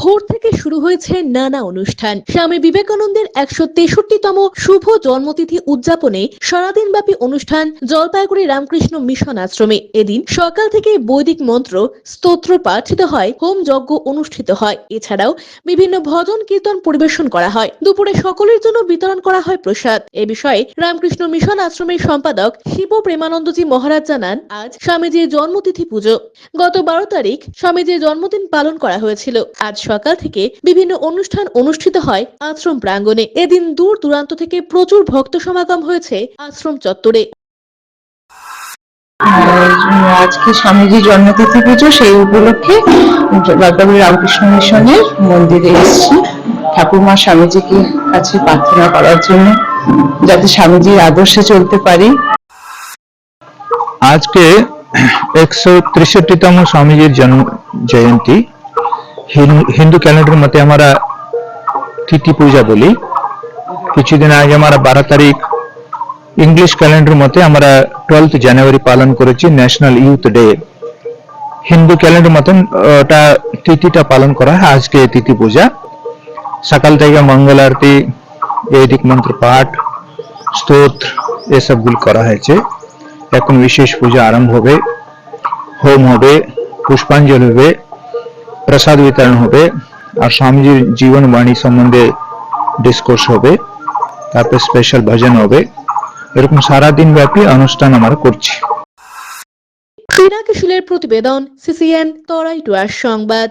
ভোর থেকে শুরু হয়েছে নানা অনুষ্ঠান। স্বামী বিবেকানন্দের একশো তেষট্টিতম শুভ জন্মতিথি উদযাপনে সারাদিনব্যাপী অনুষ্ঠান জলপাইগুড়ি রামকৃষ্ণ মিশন আশ্রমে। এদিন সকাল থেকে বৈদিক মন্ত্র, স্তোত্র পাঠিত হয়, হোম যজ্ঞ অনুষ্ঠিত হয়। এছাড়াও বিভিন্ন ভজন কীর্তন পরিবেশন করা হয়। দুপুরে সকলের জন্য বিতরণ করা হয় প্রসাদ। এ বিষয়ে রামকৃষ্ণ মিশন আশ্রমের সম্পাদক শিব প্রেমানন্দজি মহারাজ জানান, আজ স্বামীজির জন্মতিথি পুজো। গত বারো তারিখ স্বামীজির জন্মদিন পালন করা হয়েছিল। আজ সকাল থেকে বিভিন্ন অনুষ্ঠান অনুষ্ঠিত হয় আশ্রম প্রাঙ্গণে। এদিন দূর দূরান্ত থেকে প্রচুর ভক্ত সমাগম হয়েছে আশ্রম চত্বরে। আজকে স্বামীজি জন্মতিথি পুজো সেই উপলক্ষে জলপাইগুড়ি রামকৃষ্ণ মিশনের মন্দিরে এসেছি। ঠাকুরমা স্বামীজিকে কাছে প্রার্থনা করার জন্য যাতে স্বামীজির আদর্শে চলতে পারি। আজকে একশো তেষট্টিতম স্বামীজির জন্ম জয়ন্তী। হিন্দু ক্যালেন্ডার মতে আমরা তিথি পূজা বলি। কিছুদিন আগে আমরা বারো তারিখ ইংলিশ ক্যালেন্ডার মতে আমরা টুয়েলথ জানুয়ারি পালন করেছি national youth day Hindu calendar মতন ওটা তিথিটা পালন করা হয়, আজকে তিথি পূজা। সকাল থেকে মঙ্গল আরতি বৈদিক মন্ত্র পাঠ, স্তোত্র এসবগুলো করা হয়েছে। এখন বিশেষ পূজা আরম্ভ হবে, হোম হবে, পুষ্পাঞ্জলি হবে। প্রসাদ বিতরণ হবে আর স্বামীজির জীবন বাণী সম্বন্ধে ডিসকোর্স হবে, তারপর স্পেশাল ভজন হবে। এরকম সারাদিন ব্যাপী অনুষ্ঠান আমরা করছি। পিনাকিশুলের প্রতিবেদন সিসিএন তরাই টুয়ার সংবাদ।